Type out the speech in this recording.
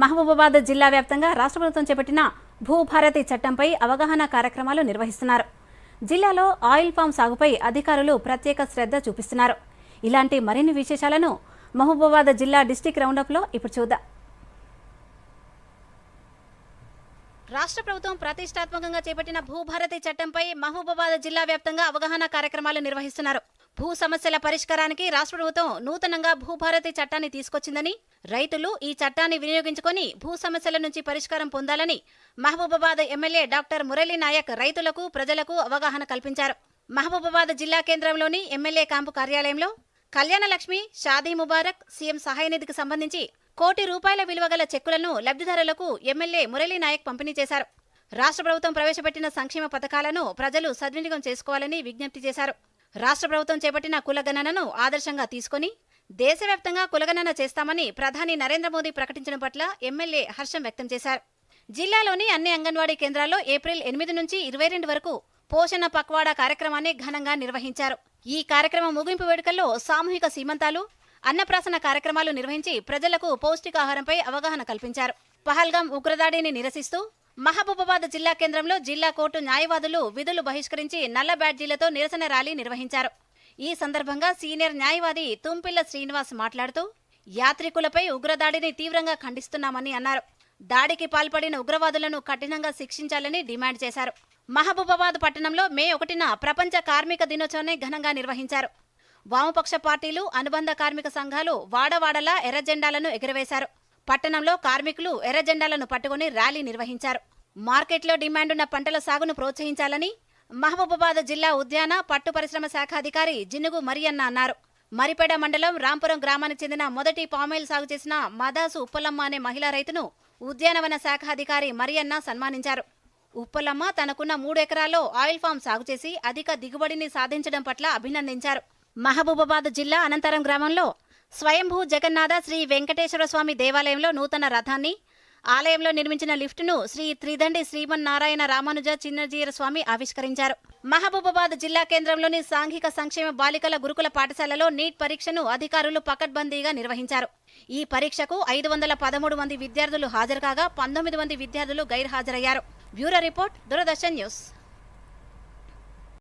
మహబూబాబాద్ జిల్లా వ్యాప్తంగా రాష్ట్ర ప్రభుత్వం చేపట్టిన భూభారతి చట్టంపై అవగాహన కార్యక్రమాలు నిర్వహిస్తున్నారు. జిల్లాలో ఆయిల్ పామ్ సాగుపై అధికారులు ప్రత్యేక శ్రద్ధ చూపిస్తున్నారు. ఇలాంటి మరిన్ని విశేషాలను మహబూబాబాద్ జిల్లా డిస్టిక్ రౌండప్లో ఇప్పుడు చూద్దాం. రాష్ట్ర ప్రభుత్వం ప్రతిష్టాత్మకంగా చేపట్టిన భూభారతి చట్టంపై మహబూబాబాద్ జిల్లా వ్యాప్తంగా అవగాహన కార్యక్రమాలు నిర్వహిస్తున్నారు. భూ సమస్యల పరిష్కారానికి రాష్ట్ర ప్రభుత్వం నూతనంగా భూభారతి చట్టాన్ని తీసుకొచ్చిందని రైతులు ఈ చట్టాన్ని వినియోగించుకొని భూ సమస్యల నుంచి పరిష్కారం పొందాలని మహబూబాబాద్ ఎమ్మెల్యే డాక్టర్ మురళీ నాయక్ రైతులకు ప్రజలకు అవగాహన కల్పించారు. మహబూబాబాద్ జిల్లా కేంద్రంలోని ఎమ్మెల్యే క్యాంపు కార్యాలయంలో కళ్యాణలక్ష్మి షాదీ ముబారక్ సీఎం సహాయ నిధికి సంబంధించి కోటి రూపాయల విలువ గల చెక్కులను లబ్ధిదారులకు ఎమ్మెల్యే మురళీ నాయక్ పంపిణీ చేశారు. రాష్ట్ర ప్రభుత్వం ప్రవేశపెట్టిన సంక్షేమ పథకాలను ప్రజలు సద్వినియోగం చేసుకోవాలని విజ్ఞప్తి చేశారు. రాష్ట్ర ప్రభుత్వం చేపట్టిన కులగణనను ఆదర్శంగా తీసుకొని దేశవ్యాప్తంగా కులగణన చేస్తామని ప్రధాని నరేంద్ర మోదీ ప్రకటించడం పట్ల ఎమ్మెల్యే హర్షం వ్యక్తం చేశారు. జిల్లాలోని అన్ని అంగన్వాడీ కేంద్రాల్లో ఏప్రిల్ ఎనిమిది నుంచి ఇరవై రెండు వరకు పోషణ పక్వాడా కార్యక్రమాన్ని ఘనంగా నిర్వహించారు. ఈ కార్యక్రమం ముగింపు వేడుకల్లో సామూహిక సీమంతాలు అన్నప్రాసన కార్యక్రమాలు నిర్వహించి ప్రజలకు పౌష్టికాహారంపై అవగాహన కల్పించారు. పహల్గాం ఉగ్రదాడిని నిరసిస్తూ మహబూబాబాద్ జిల్లా కేంద్రంలో జిల్లా కోర్టు న్యాయవాదులు విధులు బహిష్కరించి నల్ల బ్యాడ్జీలతో నిరసన ర్యాలీ నిర్వహించారు. ఈ సందర్భంగా సీనియర్ న్యాయవాది తుంపిల్ల శ్రీనివాస్ మాట్లాడుతూ యాత్రికులపై ఉగ్రదాడిని తీవ్రంగా ఖండిస్తున్నామని అన్నారు. దాడికి పాల్పడిన ఉగ్రవాదులను కఠినంగా శిక్షించాలని డిమాండ్ చేశారు. మహబూబాబాద్ పట్టణంలో మే ఒకటిన ప్రపంచ కార్మిక దినోత్సవాన్ని ఘనంగా నిర్వహించారు. వామపక్ష పార్టీలు అనుబంధ కార్మిక సంఘాలు వాడవాడలా ఎర్రజెండాలను ఎగురవేశారు. పట్టణంలో కార్మికులు ఎర్రజెండాలను పట్టుకుని ర్యాలీ నిర్వహించారు. మార్కెట్లో డిమాండున్న పంటల సాగును ప్రోత్సహించాలని మహబూబాబాద్ జిల్లా ఉద్యాన పట్టు పరిశ్రమ శాఖ అధికారి జినుగు మరియన్న అన్నారు. మరిపేడ మండలం రాంపురం గ్రామానికి చెందిన మొదటి పామాయిల్ సాగు చేసిన మదాసు ఉప్పలమ్మ అనే మహిళా రైతును ఉద్యానవన శాఖ అధికారి మరియన్న సన్మానించారు. ఉప్పలమ్మ తనకున్న మూడు ఎకరాల్లో ఆయిల్ ఫామ్ సాగు చేసి అధిక దిగుబడిని సాధించడం పట్ల అభినందించారు. మహబూబాబాద్ జిల్లా అనంతరం గ్రామంలో స్వయంభూ జగన్నాథ శ్రీ వెంకటేశ్వర స్వామి దేవాలయంలో నూతన రథాన్ని ఆలయంలో నిర్మించిన లిఫ్టును శ్రీ త్రిదండి శ్రీమన్నారాయణ రామానుజ చిన్నజీర స్వామి ఆవిష్కరించారు. మహబూబాబాద్ జిల్లా కేంద్రంలోని సాంఘిక సంక్షేమ బాలికల గురుకుల పాఠశాలలో నీట్ పరీక్షను అధికారులు పకడ్బందీగా నిర్వహించారు. ఈ పరీక్షకు ఐదు వందల పదమూడు మంది విద్యార్థులు హాజరు కాగా పంతొమ్మిది మంది విద్యార్థులు గైర్హాజరయ్యారు. Bureau report Doordarshan news.